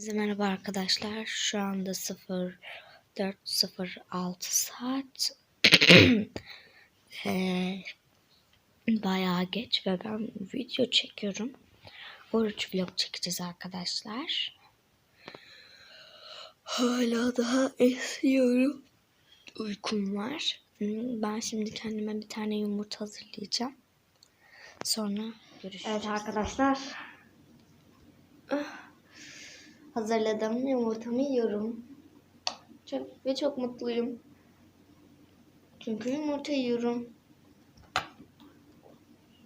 Herkese merhaba arkadaşlar. Şu anda 04.06 saat. Eee, bayağı geç ve ben video çekiyorum. Oruç vlog çekeceğiz arkadaşlar. Hala daha esiyorum. Uykum var. Hmm, Ben şimdi kendime bir tane yumurta hazırlayacağım. Sonra görüşürüz. Evet arkadaşlar. Hazırladığım yumurtamı yiyorum. Çok ve çok mutluyum. Çünkü yumurta yiyorum.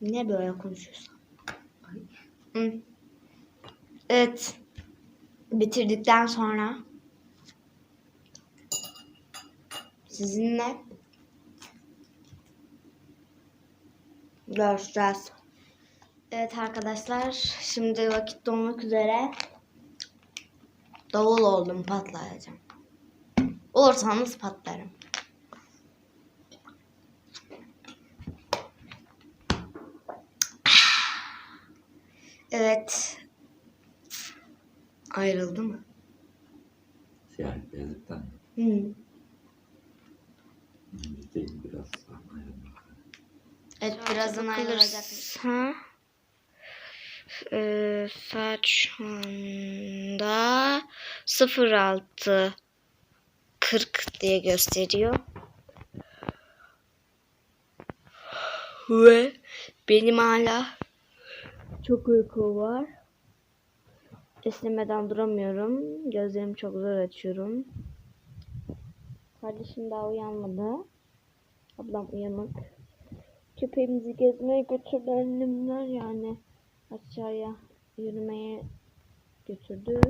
Ne böyle konuşuyorsun? Evet. Bitirdikten sonra sizinle görüşeceğiz. Evet arkadaşlar, şimdi vakit dolmak üzere. Davul oldum patlayacağım. Olursanız patlarım. Evet. Ayrıldı mı? Siyah beyazlıktan Hı. değil biraz ayrılmak. Evet birazdan ayrılacak. Ha? Ee, saat şu anda 06 40 diye gösteriyor. Ve benim hala çok uyku var. Esnemeden duramıyorum. Gözlerimi çok zor açıyorum. Kardeşim daha uyanmadı. Ablam uyanık. Köpeğimizi gezmeye götürdü annemler yani. Aşağıya yürümeye götürdü.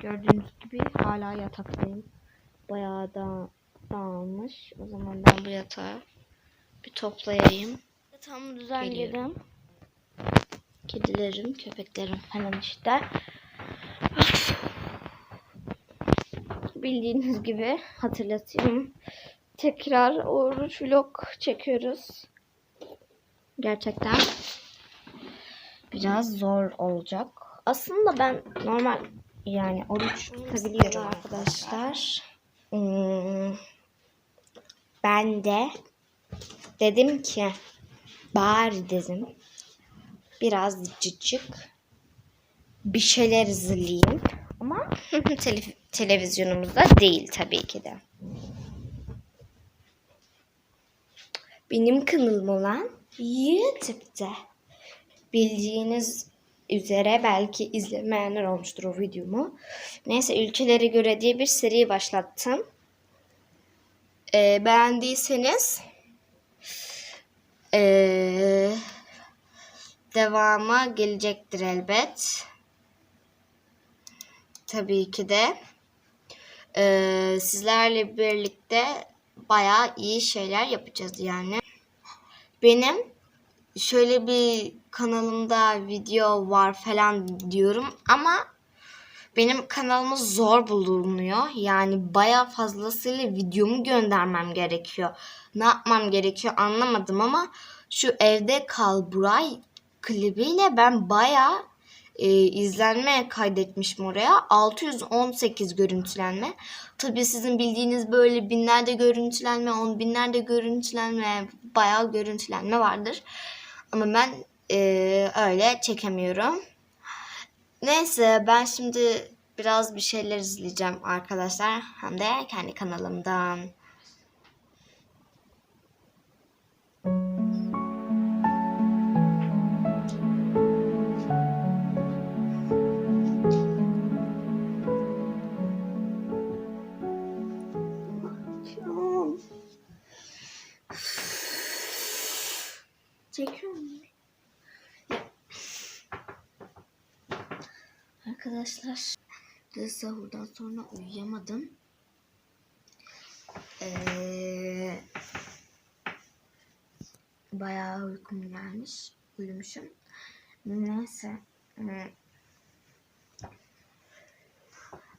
Gördüğünüz gibi hala yataktayım. Bayağı da dağılmış. O zaman ben bu yatağı bir toplayayım. Yatağımı düzenledim. Kedilerim, köpeklerim falan işte. Bildiğiniz gibi hatırlatıyorum. Tekrar oruç vlog çekiyoruz. Gerçekten biraz zor olacak. Aslında ben normal yani oruç tutabiliyorum arkadaşlar. Hmm, ben de dedim ki bari dedim biraz cıcık bir şeyler hazırlayayım. Ama tele- televizyonumuzda değil tabii ki de. Benim kanalım olan YouTube'da. Bildiğiniz üzere belki izlemeyenler olmuştur o videomu. Neyse ülkelere göre diye bir seri başlattım. Ee, beğendiyseniz ee, devamı gelecektir elbet. Tabii ki de. Ee, sizlerle birlikte bayağı iyi şeyler yapacağız yani. Benim şöyle bir kanalımda video var falan diyorum ama benim kanalımız zor bulunuyor. Yani bayağı fazlasıyla videomu göndermem gerekiyor. Ne yapmam gerekiyor anlamadım ama şu evde kal Buray klibiyle ben bayağı e, izlenme kaydetmişim oraya. 618 görüntülenme. Tabii sizin bildiğiniz böyle binlerde görüntülenme, on binlerde görüntülenme, bayağı görüntülenme vardır. Ama ben e, öyle çekemiyorum. Neyse ben şimdi biraz bir şeyler izleyeceğim arkadaşlar. Hem de kendi kanalımdan. Arkadaşlar dün sahurdan sonra uyuyamadım. Ee, bayağı uykum gelmiş. Uyumuşum. Neyse. Hmm.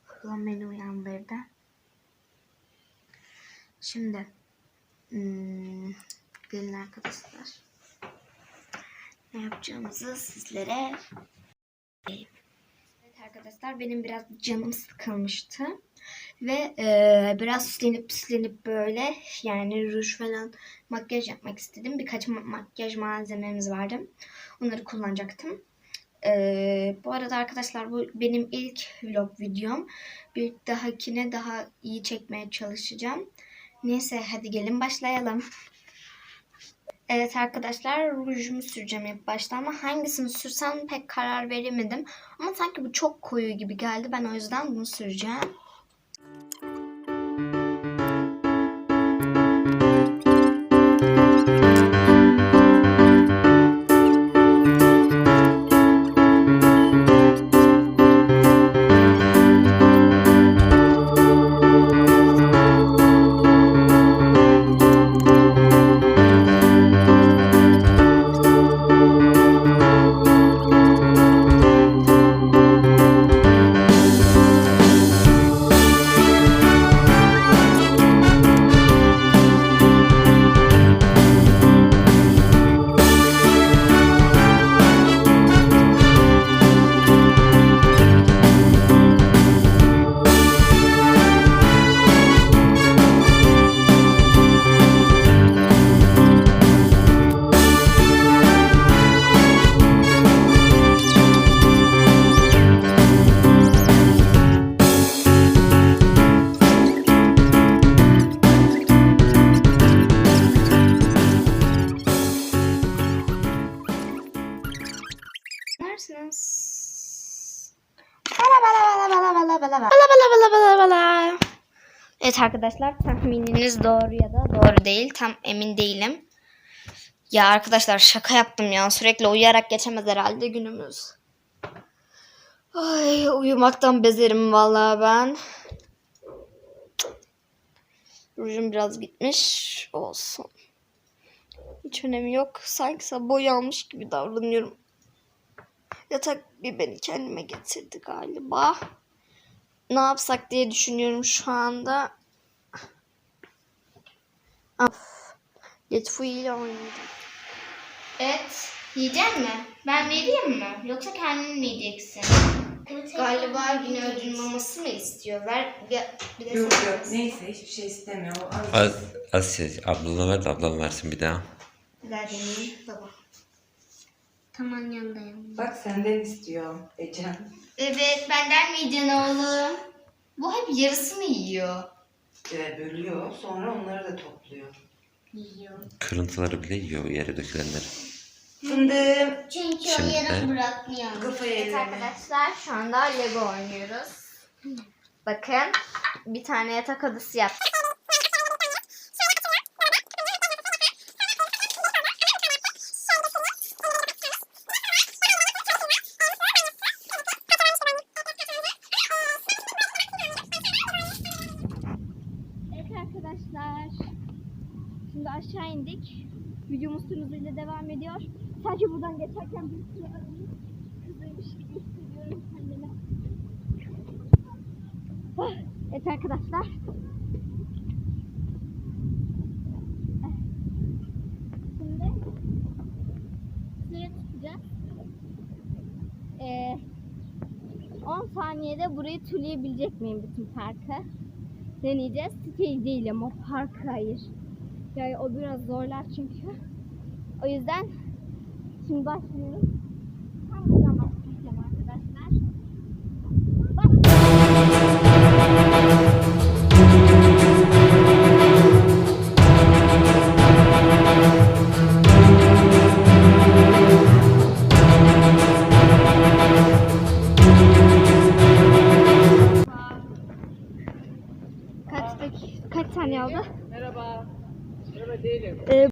Ablam beni uyandırdı. Şimdi hmm, gelin arkadaşlar. Ne yapacağımızı sizlere Evet arkadaşlar benim biraz canım sıkılmıştı. Ve e, biraz süslenip süslenip böyle yani ruj falan makyaj yapmak istedim. Birkaç ma- makyaj malzememiz vardı. Onları kullanacaktım. E, bu arada arkadaşlar bu benim ilk vlog videom. Bir dahakine daha iyi çekmeye çalışacağım. Neyse hadi gelin başlayalım. Evet arkadaşlar rujumu süreceğim ilk başta ama hangisini sürsem pek karar veremedim. Ama sanki bu çok koyu gibi geldi. Ben o yüzden bunu süreceğim. Nersiniz? Bala bala bala bala bala bala bala bala bala bala bala. Evet arkadaşlar tahmininiz doğru ya da doğru değil. Tam emin değilim. Ya arkadaşlar şaka yaptım ya. Sürekli uyuyarak geçemez herhalde günümüz. Ay uyumaktan bezerim vallahi ben. Rujum biraz gitmiş. Olsun. Hiç önemi yok. Sanki boyanmış gibi davranıyorum. Yatak bir beni kendime getirdi galiba. Ne yapsak diye düşünüyorum şu anda. Of. Letfu ile oynadım. Evet. Yiyecek mi? Ben vereyim mi? Yoksa kendin mi yiyeceksin? Galiba yine ödül maması mı istiyor? Ver bir, bir de Yok sen- yok neyse hiçbir şey istemiyor. O az- Az, Asya ablana ver de ablam versin bir daha. Ver deneyeyim. Baba. Tamam yanındayım. Bak senden istiyor Ecem. Evet benden mi yiyeceksin oğlum? Bu hep yarısını yiyor. Ee, bölüyor sonra onları da topluyor. Yiyor. Kırıntıları bile yiyor yere dökülenleri. Fındığım. Çünkü Şimdi- yarım bırakmıyor. Kafayı Evet arkadaşlar şu anda Lego oynuyoruz. Bakın bir tane yatak odası yaptık. Tüm hızıyla devam ediyor. Sadece buradan geçerken bir sürü arayı kızıymış gibi hissediyorum kendimi. Ah, Evet arkadaşlar. Şimdi suya tutacağız. Ee, 10 saniyede burayı tüleyebilecek miyim bütün parkı? Deneyeceğiz. Siteyi değil ama parkı hayır. Yani o biraz zorlar çünkü. O yüzden şimdi başlıyoruz. Tam buradan başlayacağım arkadaşlar. Bak. Kaç dakika, kaç saniye oldu? Merhaba. Merhaba değilim. Ee,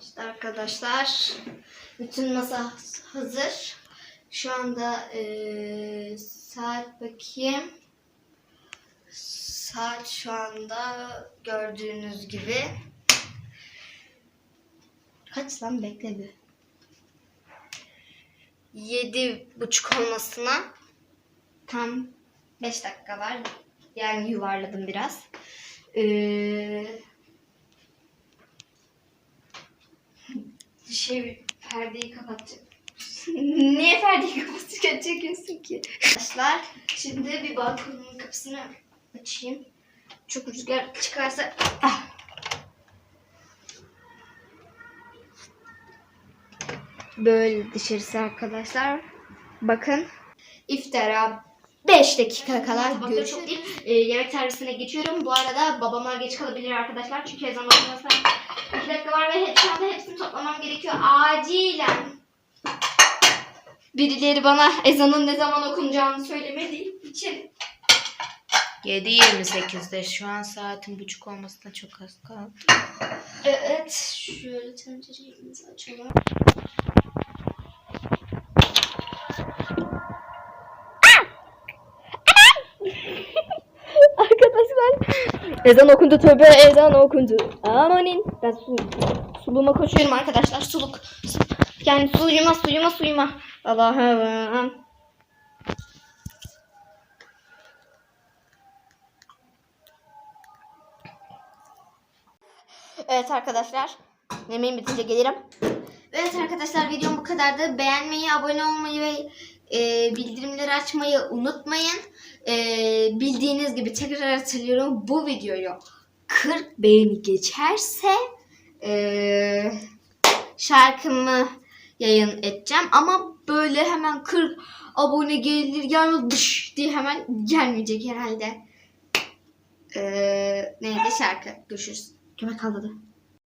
İşte arkadaşlar bütün masa hazır. Şu anda eee, saat bakayım. Saat şu anda gördüğünüz gibi. Kaç lan bekle bir. Yedi buçuk olmasına tam beş dakika var. Yani yuvarladım biraz. Ee, şey perdeyi kapatacak. Niye perdeyi kapatacak çekiyorsun ki? Arkadaşlar şimdi bir balkonun kapısını açayım. Çok rüzgar çıkarsa ah. Böyle dışarısı arkadaşlar. Bakın. İftara 5 dakika kala görüşürüz. Ee, yemek servisine geçiyorum. Bu arada babama geç kalabilir arkadaşlar. Çünkü ezan okunmasına 2 dakika var ve hep, şu anda hepsini toplamam gerekiyor. Acilen. Birileri bana ezanın ne zaman okunacağını söylemediği için 7.28'de şu an saatin buçuk olmasına çok az kaldı. Evet, şöyle tenceremizi açalım. Arkadaşlar ezan okundu tövbe ezan okundu. Amanin. Ben su, suluğuma koşuyorum arkadaşlar suluk. Yani suyuma suyuma suyuma. Allah'ım. Evet arkadaşlar. Yemeğim bitince gelirim. Evet arkadaşlar videom bu kadardı. Beğenmeyi, abone olmayı ve e, bildirimleri açmayı unutmayın. E, bildiğiniz gibi tekrar hatırlıyorum. Bu videoyu 40 beğeni geçerse e, şarkımı yayın edeceğim. Ama böyle hemen 40 abone gelir gelmez dış diye hemen gelmeyecek herhalde. E, neydi şarkı? Görüşürüz. Köpek havladı.